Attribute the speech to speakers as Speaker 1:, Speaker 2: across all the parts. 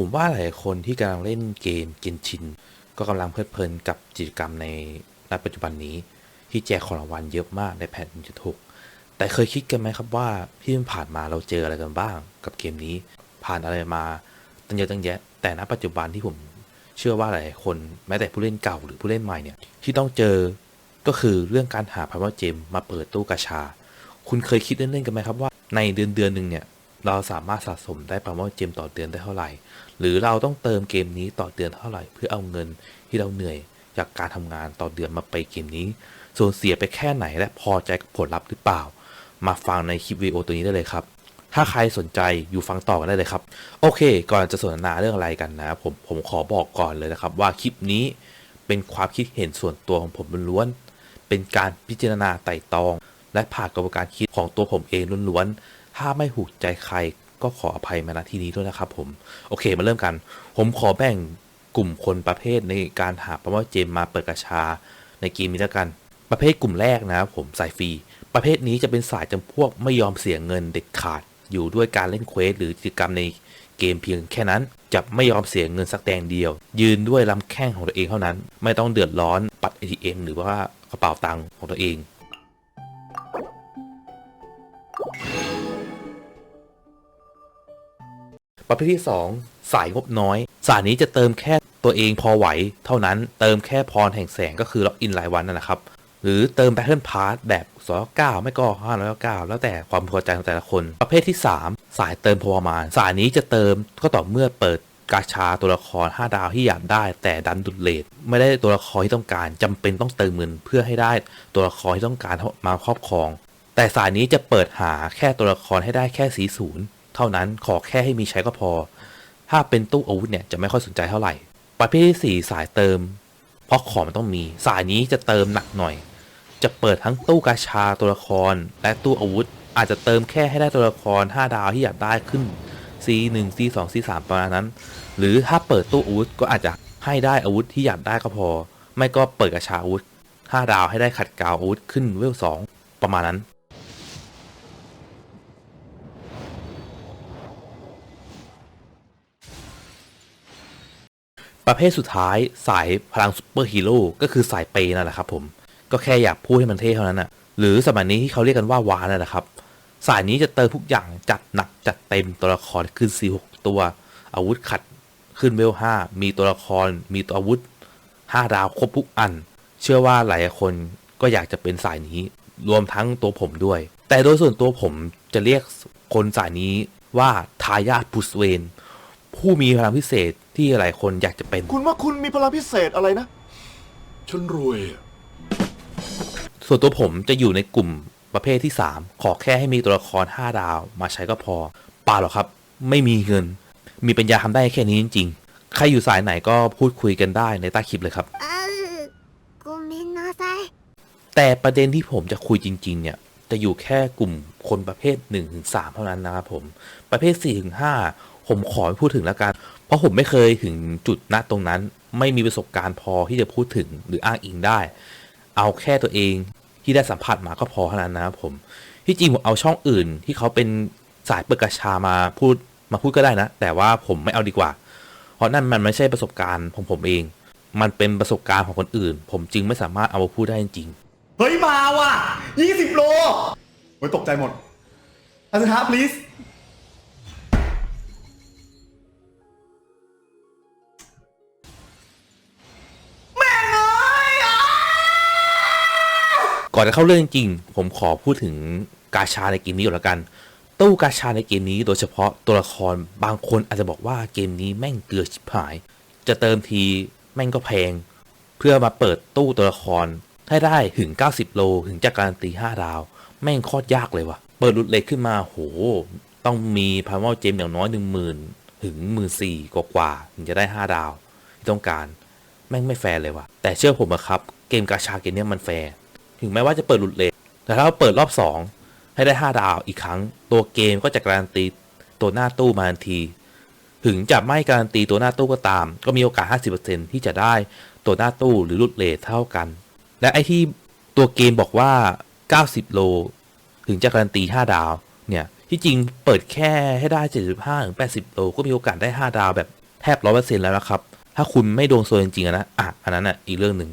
Speaker 1: ผมว่าหลายคนที่กำลังเล่นเกมเกนชิน ก็กำลังเพลิดเพลินกับกิจกรรมในณปัจจุบันนี้ ที่แจกของรางวัลเยอะมากในแผ่นจุทุกแต่เคยคิดกันไหมครับว่าที่ผ่านมาเราเจออะไรกันบ้าง กับเกมนี้ ผ่านอะไรมาตั้งเยอะตั้งแยะ แต่ณปัจจุบันที่ผมเชื่อว่าหลายคนแม้แต่ผู้เล่นเก่าหรือผู้เล่นใหม่เนี่ยที่ต้องเจอก็คือเรื่องการหาพาวเวอร์เจมมาเปิดตู้กาชา คุณเคยคิดเล่นๆกันไหมครับว่าในเดือนเดือนหนึ่งเนี่ย เราสามารถสะสมได้พาวเวอร์เจมต่อเดือนได้เท่าไหร่ หรือเราต้องเติมเกมนี้ต่อเดือนเท่าไหร่ เพื่อเอาเงินที่เราเหนื่อยจากการทำงานต่อเดือนมาไปเกมนี้ ส่วนเสียไปแค่ไหนและพอใจกับผลลัพธ์หรือเปล่า มาฟังในคลิปวิดีโอตัวนี้ได้เลยครับ ถ้าใครสนใจอยู่ฟังต่อกันได้เลยครับ โอเค ก่อนจะสนทนาเรื่องอะไรกันนะผมผมขอบอกก่อนเลยนะครับ ว่าคลิปนี้เป็นความคิดเห็นส่วนตัวของผมล้วนๆเป็นการพิจารณาไต่ตอง และผ่านกระบวนการคิดของตัวผมเองล้วนๆ ถ้าไม่ถูกใจใครก็ขออภัยมาณที่นี้ด้วยนะครับผม โอเคมาเริ่มกัน ผมขอแบ่งกลุ่มคนประเภทในการหาประว่าเจมมาเปิดกระชาในเกมนี้แล้วกัน ประเภทกลุ่มแรกนะครับผมสายฟรี ประเภทนี้จะเป็นสายจำพวกไม่ยอมเสียเงินเด็ดขาดอยู่ด้วยการเล่นเควสหรือกิจกรรมในเกมเพียงแค่นั้น จะไม่ยอมเสียเงินสักแดงเดียว ยืนด้วยลำแข้งของตัวเองเท่านั้น ไม่ต้องเดือดร้อนปัด ATM หรือว่ากระเป๋าตังค์ของตัวเอง ประเภทที่ 2 สายงบน้อย สายนี้จะเติมแค่ตัวเองพอไหว เท่านั้นเติมแค่พรแห่งแสงก็คือล็อกอินรายวันนั่นแหละครับ หรือเติมแ a ทเทิลพาร์ทแบบ299ไม่ก็599แล้วแต่ความพอใจของแต่ละคน ประเภทที่ 3 สายเติมพอประมาณ สายนี้จะเติมก็ต่อเมื่อเปิดกาชาตัวละคร 5 ดาวที่อยากได้ แต่ดันดุดเลทไม่ได้ตัวละครที่ต้องการจำเป็นต้องเติมเงินเพื่อให้ได้ตัวละครที่ต้องการมาครอบครอง แต่สายนี้จะเปิดหาแค่ตัวละครให้ได้แค่สีศูนย์ เท่านั้นขอแค่ให้มีใช้ก็พอ ถ้าเป็นตู้อาวุธเนี่ยจะไม่ค่อยสนใจเท่าไหร่ ประเภทที่ 4 สายเติม เพราะของมันต้องมี สายนี้จะเติมหนักหน่อย จะเปิดทั้งตู้กาชาตัวละคร และตู้อาวุธ อาจจะเติมแค่ให้ได้ตัวละคร 5 ดาวที่อยากได้ขึ้น C1 C2 C3 ประมาณนั้น หรือถ้าเปิดตู้อาวุธก็อาจจะให้ได้อาวุธที่อยากได้ก็พอ ไม่ก็เปิดกาชาอาวุธ5ดาวให้ได้ขัดกาวอาวุธขึ้นเวล2ประมาณนั้น ประเภทสุดท้ายสายพลังซูเปอร์ฮีโร่ก็คือสายเปย์นั่นแหละครับผมก็แค่อยากพูดให้มันเท่เท่านั้นน่ะหรือสมัยนี้ที่เขาเรียกกันว่าวานั่นแหละครับสายนี้จะเติมทุกอย่างจัดหนักจัดเต็มตัวละครขึ้น 4-6 ตัว อาวุธขัดขึ้นเวล5มีตัวละครมีตัวอาวุธ 5 ดาวครบทุกอัน เชื่อว่าหลายคนก็อยากจะเป็นสายนี้ รวมทั้งตัวผมด้วย แต่โดยส่วนตัวผมจะเรียกคนสายนี้ว่าทายาทพุสเวนผู้มีพลังพิเศษ ที่หลายคนอยากจะเป็น
Speaker 2: คุณว่าคุณมีพลังพิเศษอะไรนะ
Speaker 3: ฉันรวยอะ
Speaker 1: ส่วนตัวผมจะอยู่ในกลุ่มประเภทที่ 3 ขอแค่ให้มีตัวละคร 5 ดาวมาใช้ก็พอเปล่าหรอกครับ ไม่มีเงิน มีปัญญาทำได้แค่นี้จริงๆ ใครอยู่สายไหนก็พูดคุยกันได้ในใต้คลิปเลยครับ
Speaker 4: あうごめんなさい
Speaker 1: แต่ประเด็นที่ผมจะคุยจริง ๆ เนี่ย จะอยู่แค่กลุ่มคนประเภท1นถึงสเท่านั้นนะครับผม ประเภท4ถึง5 ผมขอไม่พูดถึงแล้วกัน เพราะผมไม่เคยถึงจุดณตรงนั้น ไม่มีประสบการณ์พอที่จะพูดถึงหรืออ้างอิงได้ เอาแค่ตัวเองที่ได้สัมผัสมาก็พอเท่านั้นนะครับผม ที่จริงผมเอาช่องอื่นที่เขาเป็นสายเปิดกระชามาพูดมาพูดก็ได้นะ แต่ว่าผมไม่เอาดีกว่า เพราะนั่นมันไม่ใช่ประสบการณ์ของผมเอง มันเป็นประสบการณ์ของคนอื่น ผมจึงไม่สามารถเอามาพูดได้จริง
Speaker 2: เฮ้ยมาว่ะ20 โลโอ้ยตกใจหมดอันสุดท้าย please
Speaker 1: ก่อนจะเข้าเรื่องจริง ผมขอพูดถึงกาชาในเกมนี้ก่อนละกัน ตู้กาชาในเกมนี้โดยเฉพาะตัวละครบางคนอาจจะบอกว่าเกมนี้แม่งเกลือชิบหาย จะเติมทีแม่งก็แพง เพื่อมาเปิดตู้ตัวละครให้ได้ถึง 90 โล ถึงจะการันตี5ดาว แม่งโคตรยากเลยวะเปิดรุดเล็กขึ้นมาโห ต้องมีพาวเวอร์เจมอย่างน้อย 1 0,000 ถึง 1 4 0 0 0กว่าถึงจะได้ 5 ดาว ที่ต้องการ แม่งไม่แฟร์เลยวะแต่เชื่อผมอะครับ เกมกาชาเกมนี้มันแฟร์ ถึงแม้ว่าจะเปิดหลุดเลทแต่ถ้าเราเปิดรอบ 2 ให้ได้ 5 ดาวอีกครั้ง ตัวเกมก็จะการันตีตัวหน้าตู้มาทันที ถึงจะไม่การันตีตัวหน้าตู้ก็ตาม ก็มีโอกาส 50%ที่จะได้ตัวหน้าตู้หรือหลุดเลทเท่ากัน และไอ้ที่ตัวเกมบอกว่า 90 โล ถึงจะการันตี 5 ดาวเนี่ยที่จริงเปิดแค่ให้ได้ 75ถึง80 โล ก็มีโอกาสได้ 5 ดาวแบบแทบร้อยเปอร์เซ็นต์แล้วนะครับ ถ้าคุณไม่โดนโซนจริงๆนะอะอันนั้นอะอีกเรื่องหนึ่ง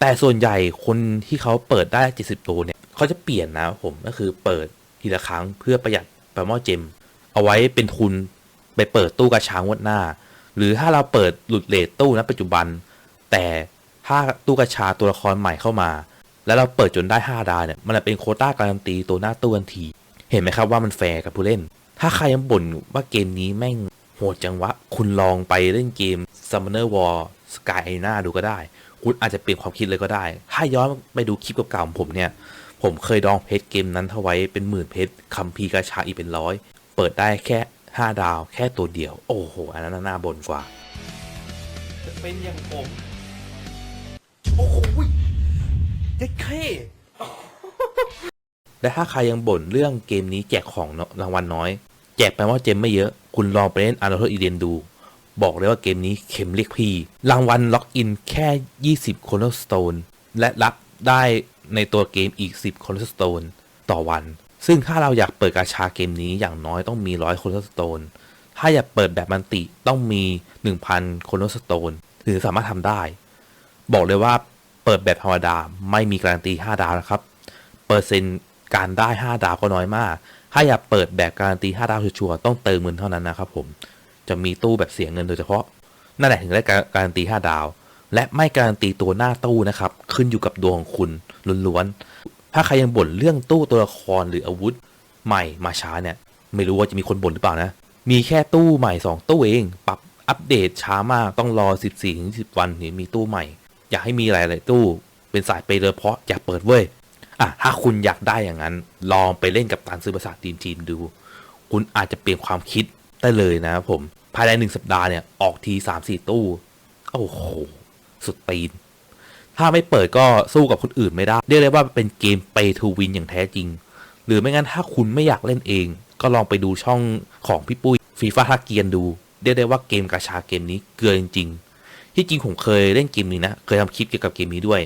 Speaker 1: แต่ส่วนใหญ่คนที่เขาเปิดได้ 70 ตัวเนี่ยเขาจะเปลี่ยนนะผมก็คือเปิดทีละครั้งเพื่อประหยัดปรโมเจม เอาไว้เป็นทุนไปเปิดตู้กระชางวดหน้า หรือถ้าเราเปิดหลุดเลทตู้ณปัจจุบัน แต่ถ้าตู้กระชาตัวละครใหม่เข้ามา แล้วเราเปิดจนได้ 5 ดาวเนี่ยมันจะเป็นโคต้าการันตีตัวหน้าตู้ทันที เห็นไหมครับว่ามันแฟร์กับผู้เล่น ถ้าใครยังบ่นว่าเกมนี้แม่งโหดจังวะ คุณลองไปเล่นเกม Summoner War Sky a r e n a ดูก็ได้ คุณอาจจะเปลี่ยนความคิดเลยก็ได้ ถ้าย้อนไปดูคลิปเก่าๆของผมเนี่ย ผมเคยดองเพชรเกมนั้นเท่าไว้เป็นหมื่นเพชรคัมพีร์กระชาอีกเป็นร้อย เปิดได้แค่ 5 ดาว แค่ตัวเดียว โอ้โห อันนั้นน่าบ่นกว่า เป็นอย่างผม โอ้โหเด็ดเคและถ้าใครยังบ่นเรื่องเกมนี้แจกของเนอะรางวัลน้อย แจกไปว่าเจมไม่เยอะ คุณลองไปเล่นอาร์โรอีเดนดู บอกเลยว่าเกมนี้เข็มเรียกพี่ รางวัลล็อกอินแค่ 20โคโนสโตนและรับได้ในตัวเกมอีก 10โคโนสโตนต่อวัน ซึ่งถ้าเราอยากเปิดกาชาเกมนี้อย่างน้อยต้องมี 100โคโนสโตนถ้าอยากเปิดแบบมันติต้องมี 1,000โคโนสโตนถึงสามารถทำได้ บอกเลยว่าเปิดแบบธรรมดาไม่มีการันตี 5 ดาวนะครับ เปอร์เซ็นต์การได้ 5 ดาวก็น้อยมาก ถ้าอยากเปิดแบบการันตี 5 ดาวชัวร์ๆต้องเติมเงินเท่านั้นนะครับผม จะมีตู้แบบเสียเงินโดยเฉพาะ นั่นแหละถึงได้การันตี 5 ดาว และไม่การันตีตัวหน้าตู้นะครับ ขึ้นอยู่กับดวงของคุณล้วนๆ ถ้าใครยังบ่นเรื่องตู้ตัวละครหรืออาวุธ ใหม่มาช้าเนี่ย ไม่รู้ว่าจะมีคนบ่นหรือเปล่านะ มีแค่ตู้ใหม่ 2 ตู้เอง ปรับอัปเดตช้ามาก ต้องรอ 14-10 วันถึงมีตู้ใหม่ อยากให้มีหลายๆตู้ เป็นสายเปย์โดยเฉพาะอยากเปิดเว้ยอะถ้าคุณอยากได้อย่างนั้น ลองไปเล่นกับการซื้อภาษาจีนจีนๆดู คุณอาจจะเปลี่ยนความคิด ได้เลยนะครับผม ภายในหนึ่งสัปดาห์เนี่ย ออกทีสามสี่ตู้ โอ้โห สุดตีน ถ้าไม่เปิดก็สู้กับคนอื่นไม่ได้ เรียกได้ว่าเป็นเกม pay to win อย่างแท้จริง หรือไม่งั้นถ้าคุณไม่อยากเล่นเอง ก็ลองไปดูช่องของพี่ปุ้ยฟีฟ่าทักเกียนดู เรียกได้ว่าเกมกาชาเกมนี้เกลือจริงๆที่จริงผมเคยเล่นเกมนี้นะ เคยทำคลิปเกี่ยวกับเกมนี้ด้วย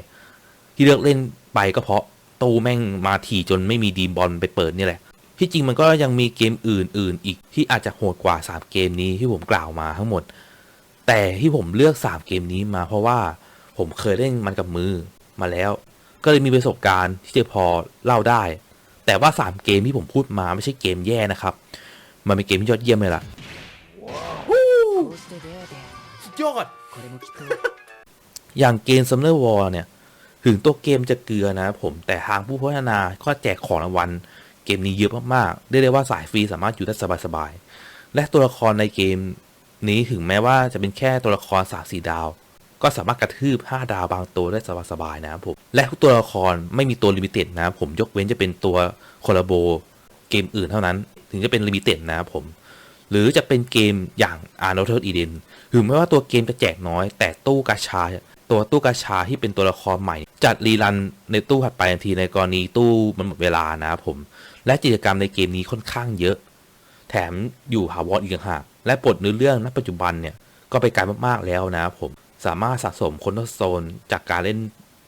Speaker 1: ที่เลือกเล่นไปก็เพราะตู้แม่งมาถี่จนไม่มีดีบอลไปเปิดนี่แหละ ที่จริงมันก็ยังมีเกมอื่น ๆ อีกที่อาจจะโหดกว่า 3 เกมนี้ที่ผมกล่าวมาทั้งหมด แต่ที่ผมเลือก 3 เกมนี้มา เพราะว่าผมเคยเล่นมันกับมือมาแล้ว ก็เลยมีประสบการณ์ที่จะพอเล่าได้ แต่ว่า 3 เกมที่ผมพูดมาไม่ใช่เกมแย่นะครับ มันเป็นเกมที่ยอดเยี่ยมเลยล่ะยอดอย่างเกม Summer War เนี่ย ถึงตัวเกมจะเกลือนะผมแต่ทางผู้พัฒนาก็แจกของรางวัล เกมนี้เยอะมากๆเรียกได้ว่าสายฟรีสามารถอยู่ได้สบายๆ และตัวละครในเกมนี้ถึงแม้ว่าจะเป็นแค่ตัวละครสามสี่ดาว ก็สามารถกระทืบ 5 ดาวบางตัวได้สบายๆนะครับผม และทุกตัวละครไม่มีตัวลิมิเต็ดนะผมยกเว้นจะเป็นตัวคอลลาโบเกมอื่นเท่านั้น ถึงจะเป็นลิมิเต็ดนะครับผม หรือจะเป็นเกมอย่าง a r n o t e d Eden ถึงแม้ว่าตัวเกมจะแจกน้อย แต่ตู้กาชาตัวตู้กาชาที่เป็นตัวละครใหม่ จัดรีรันในตู้ถัดไปทันทีในกรณีตู้มันหมดเวลานะครับผม และกิจกรรมในเกมนี้ค่อนข้างเยอะ แถมอยู่หาวอดอีกต่างหากและบทเนื้อเรื่องณปัจจุบันเนี่ยก็ไปไกลมากๆแล้วนะครับผมสามารถสะสมคนโซนจากการเล่น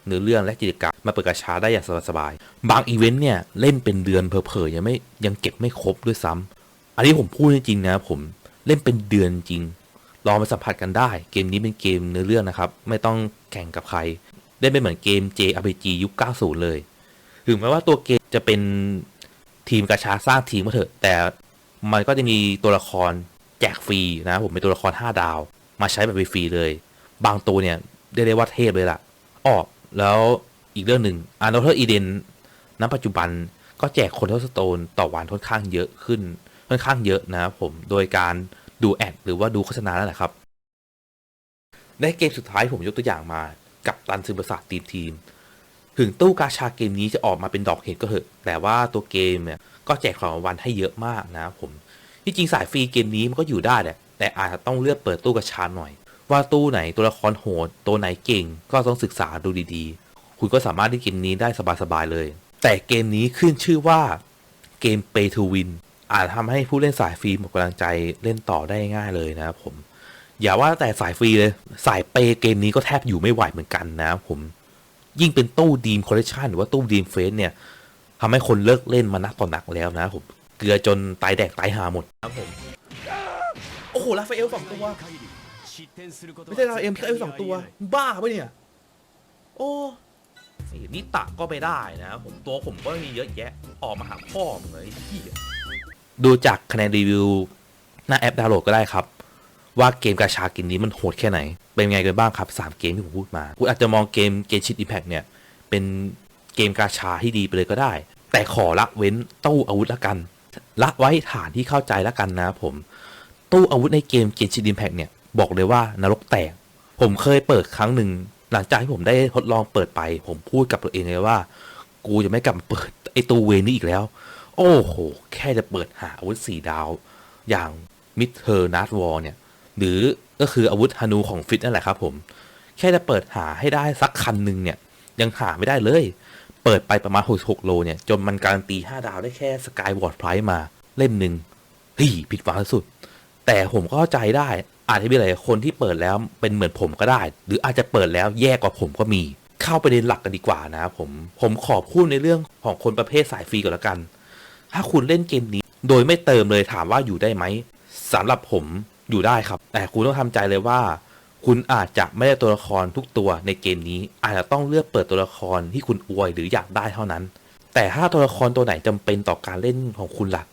Speaker 1: เนื้อเรื่องและกิจกรรมมาเปิดกาชาได้อย่างสบายๆบางอีเวนต์เนี่ยเล่นเป็นเดือนเผลอๆยังไม่ยังเก็บไม่ครบด้วยซ้ำอันนี้ผมพูดจริงๆนะผมเล่นเป็นเดือนจริงลองไปสัมผัสกันได้ เกมนี้เป็นเกมเนื้อเรื่องนะครับ ไม่ต้องแข่งกับใครเล่นเป็นเหมือนเกม JRPG ยุค 90 เลย ถึงแม้ว่าตัวเกมจะเป็น ทีมกระชาสร้างทีมก็เถอะ แต่มันก็จะมีตัวละครแจกฟรีนะผมเป็นตัวละคร 5 ดาว มาใช้แบบฟรีเลย บางตัวเนี่ยได้ได้ว่าเทพเลยล่ะออแล้วอีกเรื่องหนึ่งอาร์โนเทอร์อีเดนณปัจจุบันก็แจกคนเท่าสโตนต่อวันค่อนข้างเยอะขึ้นค่อนข้างเยอะนะครับผมโดยการดูแอดหรือว่าดูโฆษณานั่นแหละครับ ในเกมสุดท้ายผมยกตัวอย่างมากับตันซึมประสาททีมทีม ถึงตู้กาชาเกมนี้จะออกมาเป็นดอกเห็ดก็เถอะแต่ว่าตัวเกมเนี่ยก็แจกของรางวัลให้เยอะมากนะผมที่จริงสายฟรีเกมนี้มันก็อยู่ได้แหละแต่อาจจะต้องเลือกเปิดตู้กาชาหน่อย ว่าตู้ไหนตัวละครโหดตัวไหนเก่งก็ต้องศึกษาดูดีๆ คุณก็สามารถเล่นเกมนี้ได้สบายๆเลย แต่เกมนี้ขึ้นชื่อว่าเกม Pay to Win อาจทำให้ผู้เล่นสายฟรีหมดกำลังใจเล่นต่อได้ง่ายเลยนะครับผม อย่าว่าแต่สายฟรีเลย สายเปย์เกมนี้ก็แทบอยู่ไม่ไหวเหมือนกันนะครับผม ยิ่งเป็นตู้ดีมคอลเลคชันหรือว่าตู้ดีมเฟสเนี่ยทำให้คนเลิกเล่นมานักต่อนักแล้วนะครับผม เกลือจนตายแดกตายหาหมดนะครับผม โอ้หราฟาเอลสองตัว ไม่ใช่ราฟาเอลมีราฟาเอลสองตัว บ้าปะเนี่ย โอ้นี่นิตะก็ไม่ได้นะผมตัวผมก็มีเยอะแยะ ออกมาหาพ่อมึงเลยไอ้เหี้ยดูจากคะแนนรีวิว หน้าแอปดาวน์โหลดก็ได้ครับ ว่าเกมกาชากมนี้มันโหดแค่ไหน เป็นไงกันบ้างครับ 3 เกมที่ผมพูดมาคุณอาจจะมองเกมเกมชิดอิมแพกเนี่ย เป็นเกมกาชาที่ดีไปเลยก็ได้ แต่ขอละเว้นตู้อาวุธละกัน ละไว้ฐานที่เข้าใจละกันนะผม ตู้อาวุธในเกมเกมชิดอิมแพกเนี่ยบอกเลยว่านรกแตก ผมเคยเปิดครั้งหนึ่งหลังจากที่ผมได้ทดลองเปิดไป ผมพูดกับตัวเองเลยว่า กูจะไม่กลับเปิดไอตู้เวรนี้อีกแล้ว โอ้โห แค่จะเปิดหาอาวุธสี่ดาว อย่างมิเทอร์นัทวอลเนี่ย หรือก็คืออาวุธฮานูของฟิตนั่นแหละครับผม แค่จะเปิดหาให้ได้สักคันหนึ่งเนี่ย ยังหาไม่ได้เลย เปิดไปประมาณ 66 โลเนี่ย จนมันการันตี 5 ดาวได้แค่สกายวอร์ดไพรส์มาเล่มหนึ่งเฮ้ยผิดหวังสุด แต่ผมก็เข้าใจได้ อาจจะมีหลายคนที่เปิดแล้วเป็นเหมือนผมก็ได้ หรืออาจจะเปิดแล้วแย่กว่าผมก็มี เข้าไประเด็นหลักกันดีกว่านะครับผม ผมขอพูดในเรื่องของคนประเภทสายฟรีก่อนละกัน ถ้าคุณเล่นเกมนี้ โดยไม่เติมเลยถามว่าอยู่ได้ไหมสำหรับผม อยู่ได้ครับ แต่คุณต้องทำใจเลยว่า คุณอาจจะไม่ได้ตัวละครทุกตัวในเกมนี้ อาจจะต้องเลือกเปิดตัวละครที่คุณอวยหรืออยากได้เท่านั้น แต่ถ้าตัวละครตัวไหนจำเป็นต่อการเล่นของคุณล่ะ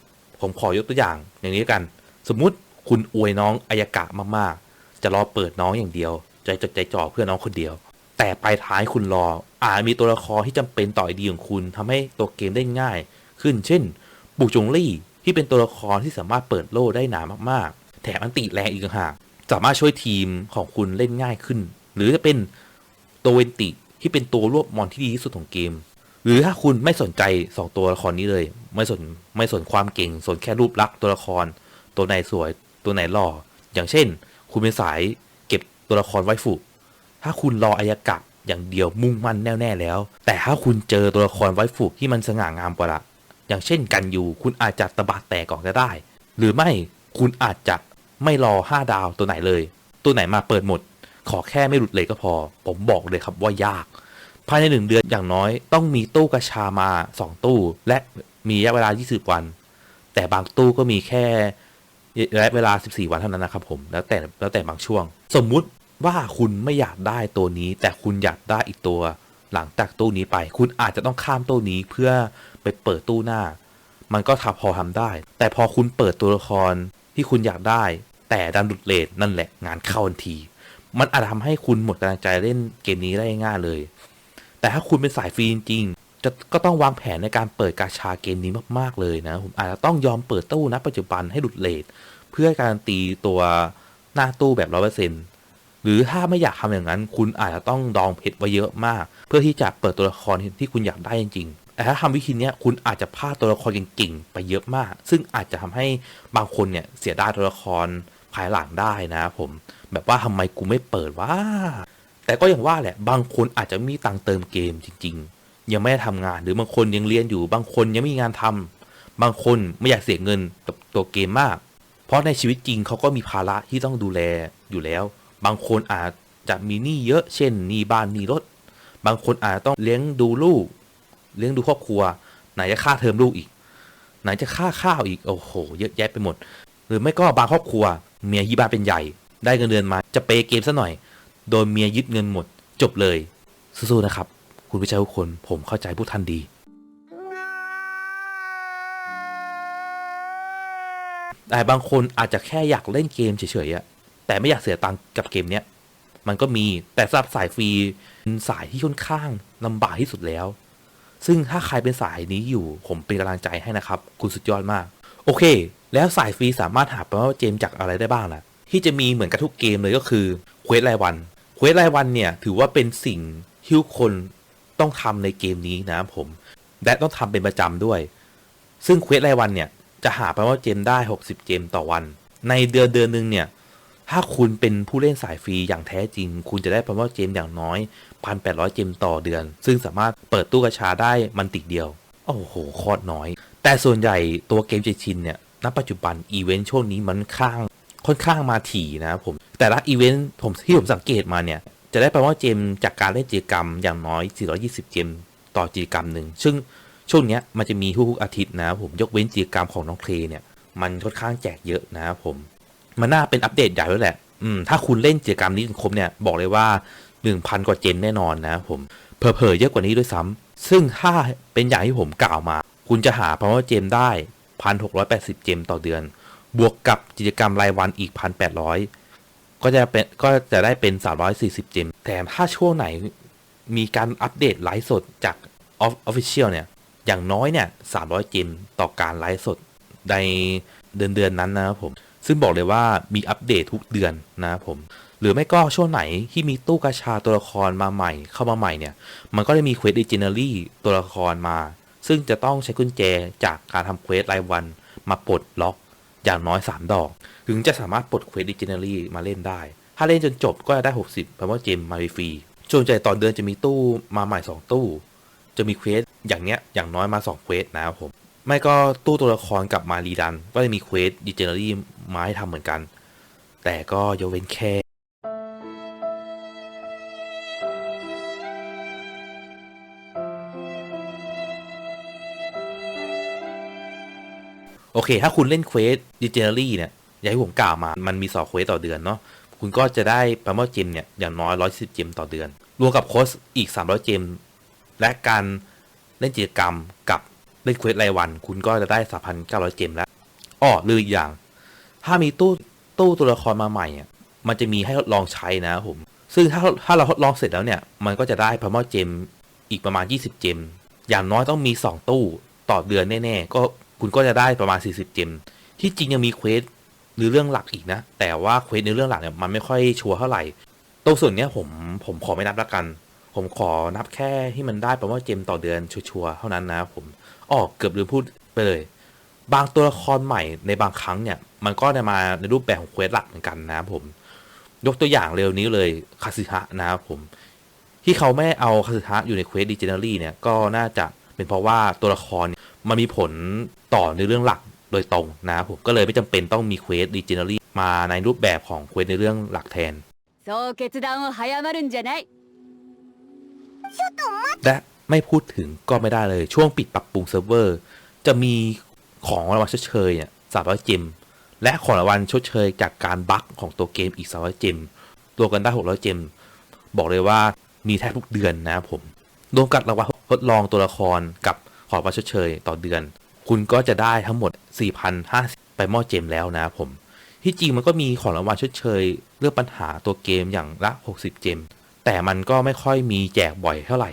Speaker 1: ผมขอยกตัวอย่างอย่างนี้กัน สมมุติคุณอวยน้องอายากะมากๆ จะรอเปิดน้องอย่างเดียว ใจจดใจจ่อเพื่อน้องคนเดียว แต่ปลายท้ายคุณรอ อาจมีตัวละครที่จำเป็นต่อไอดีของคุณทำให้ตัวเกมเล่นง่าย ขึ้น เช่นบุกจงลี่ที่เป็นตัวละครที่สามารถเปิดโล่ได้หนามากๆ แถมอันติแรงอีกหากสามารถช่วยทีมของคุณเล่นง่ายขึ้น หรือจะเป็นตัวเวนติที่เป็นตัวรวบมอนที่ดีที่สุดของเกม หรือถ้าคุณไม่สนใจสองตัวละครนี้เลย ไม่สนไม่สนความเก่ง สนแค่รูปลักษณ์ตัวละคร ตัวไหนสวย ตัวไหนหล่อ อย่างเช่น คุณเป็นสายเก็บตัวละครไว้ฝึกถ้าคุณรออายกะอย่างเดียวมุ่งมั่นแน่แน่แล้ว แต่ถ้าคุณเจอตัวละครไว้ฝึกที่มันสง่างามกว่าละอย่างเช่นกันอยู่ คุณอาจจะตะบะแตกก่อนก็ได้ หรือไม่คุณอาจจะ ไม่รอ 5 ดาวตัวไหนเลย ตัวไหนมาเปิดหมด ขอแค่ไม่หลุดเลยก็พอ ผมบอกเลยครับว่ายาก ภายในหนึ่งเดือนอย่างน้อยต้องมีตู้กระชามา 2 ตู้ และมีระยะเวลา 20 วัน แต่บางตู้ก็มีแค่ระยะเวลา 14 วันเท่านั้นนะครับผมแล้วแต่แล้วแต่บางช่วง สมมุติว่าคุณไม่อยากได้ตัวนี้ แต่คุณอยากได้อีกตัว หลังจากตู้นี้ไป คุณอาจจะต้องข้ามตู้นี้เพื่อไปเปิดตู้หน้า มันก็ทำพอทำได้ แต่พอคุณเปิดตัวละครที่คุณอยากได้ แต่ดันหลุดเลทนั่นแหละงานเข้าทันที มันอาจจะทำให้คุณหมดกำลังใจเล่นเกมนี้ได้ง่ายเลย แต่ถ้าคุณเป็นสายฟรีจริงจะก็ต้องวางแผนในการเปิดกาชาเกมนี้มาก ๆ เลยนะ ผมอาจจะต้องยอมเปิดตู้ณปัจจุบันให้หลุดเลทเพื่อการันตีตัวหน้าตู้แบบร้อยเปอร์เซ็นต์หรือถ้าไม่อยากทำอย่างนั้น คุณอาจจะต้องดองเพชรไว้เยอะมาก เพื่อที่จะเปิดตัวละครที่คุณอยากได้จริงๆแต่ถ้าทำวิธีนี้คุณอาจจะพลาดตัวละครเก่งๆไปเยอะมาก ซึ่งอาจจะทำให้บางคนเนี่ยเสียดายตัวละคร ภายหลังได้นะผมแบบว่าทำไมกูไม่เปิดว่าแต่ก็อย่างว่าแหละ บางคนอาจจะมีตังเติมเกมจริง ๆ ยังไม่ได้ทำงานหรือบางคนยังเรียนอยู่ บางคนยังไม่มีงานทำบางคนไม่อยากเสียเงินกับตัวเกมมาก เพราะในชีวิตจริงเขาก็มีภาระที่ต้องดูแลอยู่แล้ว บางคนอาจจะมีหนี้เยอะเช่นหนี้บ้านหนี้รถ บางคนอาจจะต้องเลี้ยงดูลูก เลี้ยงดูครอบครัว ไหนจะค่าเทอมลูกอีก ไหนจะค่าข้าวอีกโอ้โห เยอะแยะไปหมด หรือไม่ก็บางครอบครัว เมียยี่บ้านเป็นใหญ่ ได้เงินเดือนมาจะเปย์เกมซะหน่อย โดนเมียยึดเงินหมด จบเลย สู้ๆนะครับ คุณผู้ชายทุกคนผมเข้าใจพวกท่านดี แต่บางคนอาจจะแค่อยากเล่นเกมเฉยๆแต่ไม่อยากเสียตังค์กับเกมเนี้ยมันก็มีแต่สำหรับสายฟรีเป็นสายที่ค่อนข้างลำบากที่สุดแล้ว ซึ่งถ้าใครเป็นสายนี้อยู่ผมเป็นกำลังใจให้นะครับ คุณสุดยอดมาก โอเค แล้วสายฟรีสามารถหาไปว่าเจมจากอะไรได้บ้างล่ะ ที่จะมีเหมือนกับทุกเกมเลยก็คือเควสรายวันเควสรายวันเนี่ยถือว่าเป็นสิ่งที่คนต้องทำในเกมนี้นะผมและต้องทำเป็นประจำด้วย ซึ่งเควสรายวันเนี่ยจะหาไปว่าเจมได้ 60เจมต่อวัน ในเดือนเดือนหนึ่งเนี่ยถ้าคุณเป็นผู้เล่นสายฟรีอย่างแท้จริง คุณจะได้พันว่าเจมอย่างน้อย 1,800เจมต่อเดือน ซึ่งสามารถเปิดตู้กระชาได้มันติดเดียว โอ้โหโคตรน้อย แต่ส่วนใหญ่ตัวเกมเจชินเนี่ยณปัจจุบันอีเวนต์ช่วงนี้มันข้างค่อนข้างมาถี่นะครับผม แต่ละอีเวนต์ผมที่ผมสังเกตมาเนี่ย จะได้แปลว่าเจมจากการเล่นกิจกรรมอย่างน้อย 420 เจมต่อกิจกรรมหนึ่ง ซึ่งช่วงนี้มันจะมีทุกอาทิตย์นะครับผมยกเว้นกิจกรรมของน้องเคลเนี่ยมันค่อนข้างแจกเยอะนะครับผม มันน่าเป็นอัปเดตใหญ่ด้วยแหละ อืมถ้าคุณเล่นกิจกรรมนี้จนครบเนี่ยบอกเลยว่า 1,000 กว่าเจมแน่นอนนะผมเผลอๆเยอะกว่านี้ด้วยซ้ำซึ่งถ้าเป็นอย่างที่ผมกล่าวมา คุณจะหาพาวเวอร์เจมได้ 1,680 เจมต่อเดือน บวกกับกิจกรรมรายวันอีก 1,800 ก็จะเป็นก็จะได้เป็น 340 เจมแต่ถ้าช่วงไหนมีการอัปเดตไลฟ์สดจากออฟฟิเชียลเนี่ย อย่างน้อยเนี่ย 300 เจมต่อการไลฟ์สดในเดือนเดือนนั้นนะครับผม ซึ่งบอกเลยว่ามีอัปเดตทุกเดือนนะครับผม หรือไม่ก็ช่วงไหนที่มีตู้กาชาตัวละครมาใหม่เข้ามาใหม่เนี่ย มันก็จะมีเควสดิจิเนอรี่ตัวละครมา ซึ่งจะต้องใช้กุญแจจากการทำเควสรายวันมาปลดล็อกอย่างน้อย 3 ดอก ถึงจะสามารถปลดเควสดิจิเนอรี่มาเล่นได้ ถ้าเล่นจนจบก็จะได้ 60เพราะว่าเจมมาฟรีส่วนใหญ่ต่อเดือนจะมีตู้มาใหม่ 2 ตู้ จะมีเควสอย่างเนี้ยอย่างน้อยมา2เควสนะครับผม ไม่ก็ตู้ตัวละครกับมารีดัน ก็จะมีเควสดิจิเนอรี่มาให้ทำเหมือนกัน แต่ก็ยกเว้นแค่ โอเค ถ้าคุณเล่นเควสดิจิเนอรี่เนี่ยอย่างที่ผมกล่าวมา มันมีสองเควสต่อเดือนเนาะ คุณก็จะได้ปาร์มเจมเนี่ย อย่างน้อย110เจมต่อเดือน รวมกับโค้ชอีก300เจม และการเล่นกิจกรรมกับเล่นเควสรายวัน คุณก็จะได้3,900เก้าร้อยเจมแล้วอ้อลืมอีกอย่าง ถ้ามีตู้ตู้ตัวละครมาใหม่อะมันจะมีให้ทดลองใช้นะผม ซึ่งถ้าถ้าเราทดลองเสร็จแล้วเนี่ย มันก็จะได้พาร์มเจมอีกประมาณ20เจม อย่างน้อยต้องมี2ตู้ต่อเดือนแน่ๆ ก็ คุณก็จะได้ประมาณ 40 เจม ที่จริงยังมีเควสหรือเรื่องหลักอีกนะ แต่ว่าเควสในเรื่องหลักเนี่ยมันไม่ค่อยชัวร์เท่าไหร่ ตรงส่วนเนี้ยผมผมขอไม่นับละกัน ผมขอนับแค่ที่มันได้ประมาณเจมต่อเดือนชัวร์ๆเท่านั้นนะครับผมอ๋อเกือบลืมพูดไปเลย บางตัวละครใหม่ในบางครั้งเนี่ย มันก็จะมาในรูปแบบของเควสหลักเหมือนกันนะครับผม ยกตัวอย่างเร็วนี้เลยคาสึฮะนะครับผมที่เขาไม่เอาคาสึฮะอยู่ในเควสดิจิเนอรี่เนี่ยก็น่าจะเป็นเพราะว่าตัวละครมันมีผล ต่อในเรื่องหลักโดยตรงนะครับผมก็เลยไม่จำเป็นต้องมีเควสดิจิเนอรี่มาในรูปแบบของเควสในเรื่องหลักแทน
Speaker 5: そう決断を早まるんじゃない
Speaker 1: และไม่พูดถึงก็ไม่ได้เลยช่วงปิดปรับปรุงเซิร์ฟเวอร์ จะมีของรางวัลชดเชยเนี่ยสามร้อยเจม และของรางวัลชดเชยจากการบั๊กของตัวเกมอีกสามร้อยเจมรวมกันได้หกร้อยเจม บอกเลยว่ามีแทบทุกเดือนนะครับผม รวมกับรางวัลทดลองตัวละครกับของรางวัลชดเชยต่อเดือน คุณก็จะได้ทั้งหมด 4,050ไปมอเจมแล้วนะผมที่จริงมันก็มีของรางวัลชดเชย เรื่องปัญหาตัวเกมอย่างละ 60 เจม แต่มันก็ไม่ค่อยมีแจกบ่อยเท่าไหร่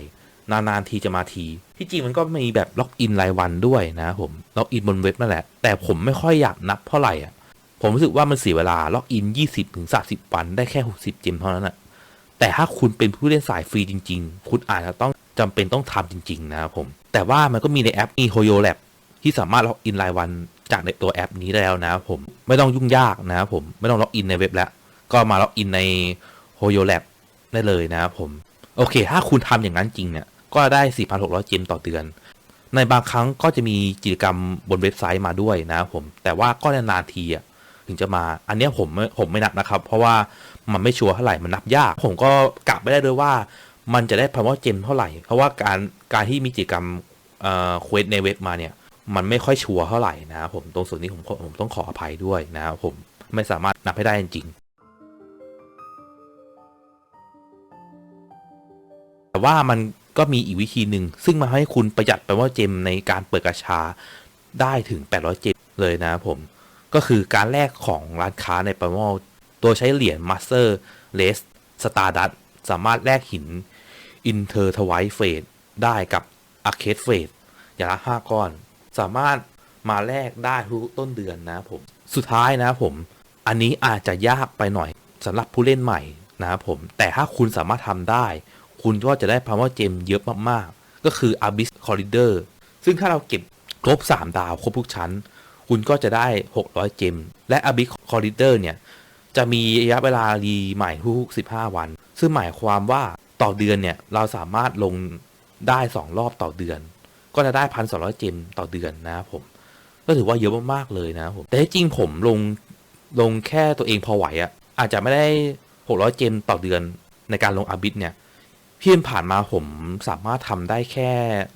Speaker 1: นานๆทีจะมาที ที่จริงมันก็มีแบบล็อกอินรายวันด้วยนะผมล็อกอินบนเว็บนั่นแหละ แต่ผมไม่ค่อยอยากนับเท่าไหร่อะผมรู้สึกว่ามันเสียเวลาล็อกอิน 20ถึง30 วันได้แค่ 60 เจมเท่านั้นอะแต่ถ้าคุณเป็นผู้เล่นสายฟรีจริง ๆ คุณอาจจะต้องจำเป็นต้องทำจริง ๆ นะครับผม แต่ว่ามันก็มีในแอป eHoyo Lab ที่สามารถล็อกอินรายวันจากในตัวแอปนี้ได้แล้วนะครับผมไม่ต้องยุ่งยากนะครับผมไม่ต้องล็อกอินในเว็บแล้ว ก็มาล็อกอินใน Hoyo Lab ได้เลยนะครับผม โอเค ถ้าคุณทำอย่างนั้นจริงเนี่ย ก็ได้ 4,600 เจมต่อเดือน ในบางครั้งก็จะมีกิจกรรมบนเว็บไซต์มาด้วยนะครับผม แต่ว่าก็นานทีอะถึงจะมา อันนี้ผมไม่ผมไม่นับนะครับ เพราะว่ามันไม่ชัวร์เท่าไหร่ มันนับยาก ผมก็กะไม่ได้ด้วยว่า มันจะได้พาวเวอร์เจมเท่าไหร่ เพราะว่าการการที่มีกิจกรรมเอ่อเควสในเว็บมาเนี่ย มันไม่ค่อยชัวร์เท่าไหร่นะครับผมตรงส่วนนี้ผมผมต้องขออภัยด้วยนะครับผมไม่สามารถนับให้ได้จริงแต่ว่ามันก็มีอีกวิธีหนึ่ง ซึ่งมาให้คุณประหยัดไปว่าเจมในการเปิดกระชาได้ถึง 800 เจมเลยนะครับผม ก็คือการแลกของร้านค้าในปามอลตัวใช้เหรียญ Master l e s Stardust สามารถแลกหิน Inter t w i c e Fate ได้กับ Arcade Fate อย่างละ 5 ก้อน สามารถมาแลกได้ทุกต้นเดือนนะผมสุดท้ายนะผมอันนี้อาจจะยากไปหน่อยสำหรับผู้เล่นใหม่นะผมแต่ถ้าคุณสามารถทำได้ คุณก็จะได้พาวเวอร์เจมเยอะมากๆ ก็คือ Abyss Corridor ซึ่งถ้าเราเก็บครบ 3 ดาวครบทุกชั้น คุณก็จะได้ 600 เจม และ Abyss Corridor เนี่ย จะมีระยะเวลารีใหม่ทุก15 วัน ซึ่งหมายความว่าต่อเดือนเนี่ย เราสามารถลงได้ 2 รอบต่อเดือน ก็จะได้พันสองร้อยเจมต่อเดือนนะครับผม ก็ถือว่าเยอะมากๆเลยนะครับผมแต่ที่จริงผมลงลงแค่ตัวเองพอไหวอะ่ะอาจจะไม่ได้600เจมต่อเดือนในการลงอาบิทเนี่ยพี่ผ่านมาผมสามารถทำได้แค่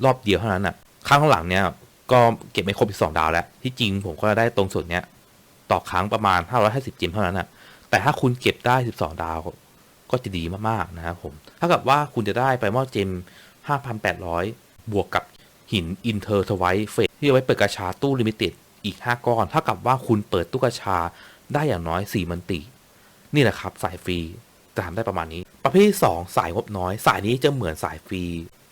Speaker 1: รอบเดียวเท่านั้นอะ่ะครั้งข้างหลังเนี่ยก็เก็บไม่ครบอีกสองดาวแล้ว ที่จริงผมก็ได้ตรงส่วนเนี้ยต่อครั้งประมาณ 550เจมเท่านั้นอะแต่ถ้าคุณเก็บได้ 12 ดาว ก็จะดีมาก ๆ นะครับผม ถ้ากับว่าคุณจะได้ไปมอเจม5,800 บวกกับ หินอินเทอร์ทไวเฟสที่เอาไว้เปิดกระชาตู้ลิมิเต็ดอีก 5 ก้อนถ้ากับว่าคุณเปิดตู้กระชาได้อย่างน้อย 4 มันติ นี่แหละครับ สายฟรีจะทำได้ประมาณนี้ ประเภทที่2สายงบน้อย สายนี้จะเหมือนสายฟรี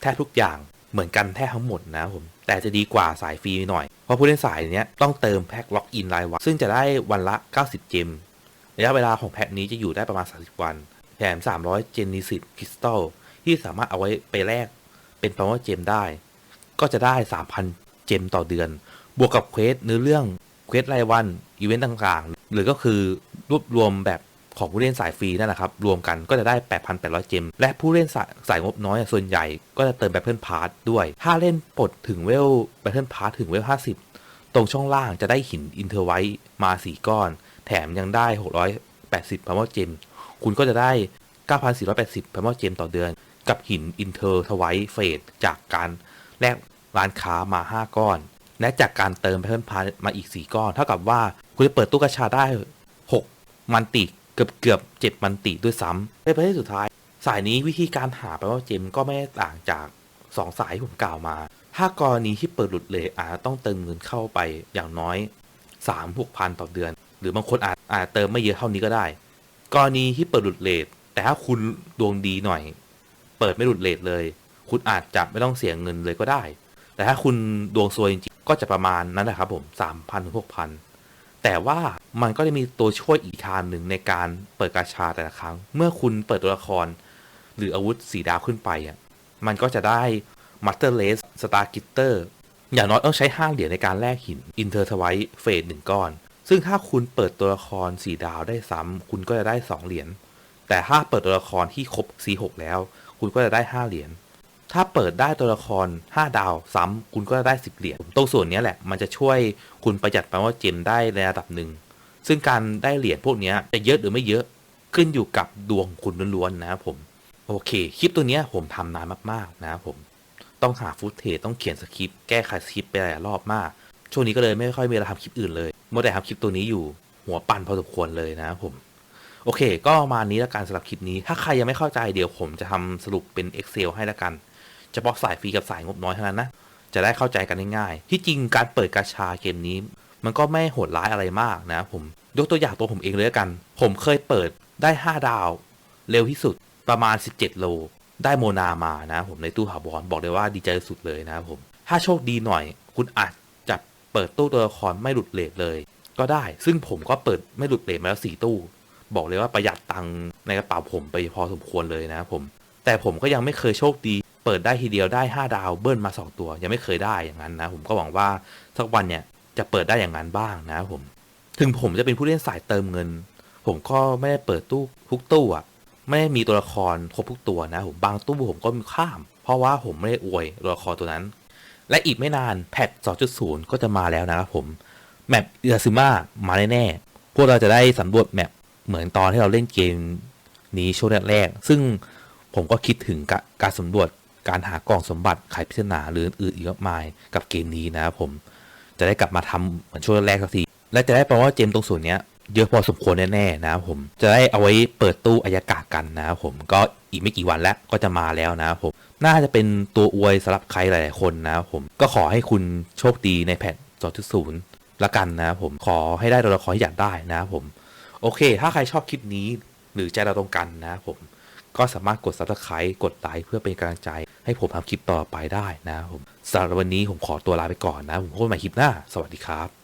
Speaker 1: แทบทุกอย่างเหมือนกันแทบทั้งหมดนะผม แต่จะดีกว่าสายฟรีหน่อย เพราะผู้เล่นสายเนี้ยต้องเติมแพ็คล็อกอินรายวัน ซึ่งจะได้วันละ 90 เจมระยะเวลาของแพ็คนี้จะอยู่ได้ประมาณ 30 วันแถม300 เจนนิสิตคริสตัลที่สามารถเอาไว้ไปแลกเป็นพาวเวอร์เจมได้ ก็จะได้ 3,000 เจมต่อเดือน บวกกับเควสเนื้อเรื่องเควสรายวันอีเวนต์ต่างๆ หรือก็คือรวบรวมแบบของผู้เล่นสายฟรีนั่นแหละครับ รวมกันก็จะได้ 8,800 เจม และผู้เล่นสายสายงบน้อยส่วนใหญ่ก็จะเติมแบ t เ e ิลพาร์ด้วย ถ้าเล่นปลดถึงเวลแบ t เ e ิลพาร์ถึงเวล 50 ตรงช่องล่างจะได้หินอินเทอร์ไวท์มา 4 ก้อน แถมยังได้ 680พาวเวอร์เจม คุณก็จะได้ 9,480พาวเวอร์เจม ต่อเดือน กับหินอินเทอร์ทไวท์เฟสจากการแลก ร้านค้ามา 5 ก้อน และจากการเติมแพทเทิร์นพาร์มาอีก 4 ก้อน เท่ากับว่าคุณจะเปิดตู้กระชาได้ 6 มันติเกือบเกือบ7มันติด้วยซ้ำในประเภทสุดท้าย สายนี้วิธีการหาไปว่าเจมก็ไม่ได้ต่างจาก 2 สายที่ผมกล่าวมา ถ้ากรณีที่เปิดหลุดเลยอาจจะต้องเติมเงินเข้าไปอย่างน้อย3 6พันต่อเดือน หรือบางคนอาจอาจเติมไม่เยอะเท่านี้ก็ได้ กรณีที่เปิดหลุดเลทแต่ถ้าคุณดวงดีหน่อย เปิดไม่หลุดเลทเลย คุณอาจจะไม่ต้องเสียเงินเลยก็ได้ แต่ถ้าคุณดวงซวยจริงๆก็จะประมาณนั้นแหละครับผมสามพันถึงหกพันแต่ว่ามันก็จะมีตัวช่วยอีกทางหนึ่งในการเปิดกาชาแต่ละครั้ง เมื่อคุณเปิดตัวละคร หรืออาวุธสีดาวขึ้นไปอะมันก็จะได้มัตเตอร์เลสสตาร์กิตเตอร์อย่างน้อยต้องใช้ห้าเหรียญในการแลกหินอินเทอร์ทไวเฟสหนึ่งก้อน ซึ่งถ้าคุณเปิดตัวละครสีดาวได้ซ้ำคุณก็จะได้2เหรียญแต่ถ้าเปิดตัวละครที่ครบ C6 แล้ว คุณก็จะได้5เหรียญ ถ้าเปิดได้ตัวละคร 5 ดาวซ้ำคุณก็จะได้ 10 เหรียญตรงส่วนนี้แหละ มันจะช่วยคุณประหยัดไปลว่าเจมได้ในระดับหนึ่ง ซึ่งการได้เหรียญพวกนี้จะเยอะหรือไม่เยอะขึ้นอยู่กับดวงคุณล้วนๆนะครับผม โอเค คลิปตัวนี้ผมทำนานมากๆนะครับผม ต้องหาฟุตเทจต้องเขียนสคริปต์แก้ไขสคริปต์ไปหลายรอบมาก ช่วงนี้ก็เลยไม่ค่อยมีเวลาทำคลิปอื่นเลยเมัวแต่ทำคลิปตัวนี้อยู่หัวปั่นพอสมควรเลยนะครับผมโอเค ก็ประมาณนี้แล้วกันสำหรับคลิปนี้ ถ้าใครยังไม่เข้าใจเดี๋ยวผมจะทำสรุปเป็น Excel ให้แล้วกัน เฉพาะสายฟรีกับสายงบน้อยเท่านั้นนะ จะได้เข้าใจกันง่ายๆ ที่จริงการเปิดกาชาเกมนี้ มันก็ไม่โหดร้ายอะไรมากนะ ผมยกตัวอย่างตัวผมเองเลยกัน ผมเคยเปิดได้ 5 ดาว เร็วที่สุดประมาณ 17 โล ได้โมนามานะ ผมในตู้หาบอลบอกเลยว่าดีใจสุดเลยนะผม ถ้าโชคดีหน่อย คุณอาจจะเปิดตู้ตัวละครไม่หลุดเลทเลย ก็ได้ ซึ่งผมก็เปิดไม่หลุดเลทมาแล้วสี่ตู้ บอกเลยว่าประหยัดตังค์ในกระเป๋าผมไปพอสมควรเลยนะผม แต่ผมก็ยังไม่เคยโชคดี เปิดได้ทีเดียวได้ 5 ดาวเบิ้ลมา 2 ตัว ยังไม่เคยได้อย่างนั้นนะ ผมก็หวังว่าสักวันเนี่ยจะเปิดได้อย่างนั้นบ้างนะผม ถึงผมจะเป็นผู้เล่นสายเติมเงิน ผมก็ไม่ได้เปิดตู้ทุกตู้อะไม่ได้มีตัวละครครบทุกตัวนะผมบางตู้ผมก็มีข้าม เพราะว่าผมไม่ได้อวยตัวละครตัวนั้น และอีกไม่นานแพท 2.0 ก็จะมาแล้วนะครับผมแมปเอซึมามาแน่ๆพวกเราจะได้สำรวจแมปเหมือนตอนที่เราเล่นเกมนี้ช่วงแรกๆซึ่งผมก็คิดถึงการสำรวจ การหากล่องสมบัติไขปริศนาหรืออื่นอีกมากมายกับเกมนี้นะครับผม จะได้กลับมาทำเหมือนช่วงแรกสักที และจะได้แปลว่าเจมตรงส่วนเนี้ยเยอะพอสมควรแน่ๆนะครับผม จะได้เอาไว้เปิดตู้อายากากันนะครับผม ก็อีกไม่กี่วันแล้วก็จะมาแล้วนะครับผม น่าจะเป็นตัวอวยสำหรับใครหลายๆคนนะครับผม ก็ขอให้คุณโชคดีในแพท2.0ละกันนะครับผม ขอให้ได้ตัวละครที่อยากได้นะครับผม โอเค ถ้าใครชอบคลิปนี้หรือใจเราตรงกันนะครับผม ก็สามารถกด subscribe กดไลค์เพื่อเป็นกำลังใจ ให้ผมทำคลิปต่อไปได้นะครับผมสำหรับวันนี้ผมขอตัวลาไปก่อนนะ ผมพบกันใหม่คลิปหน้า สวัสดีครับ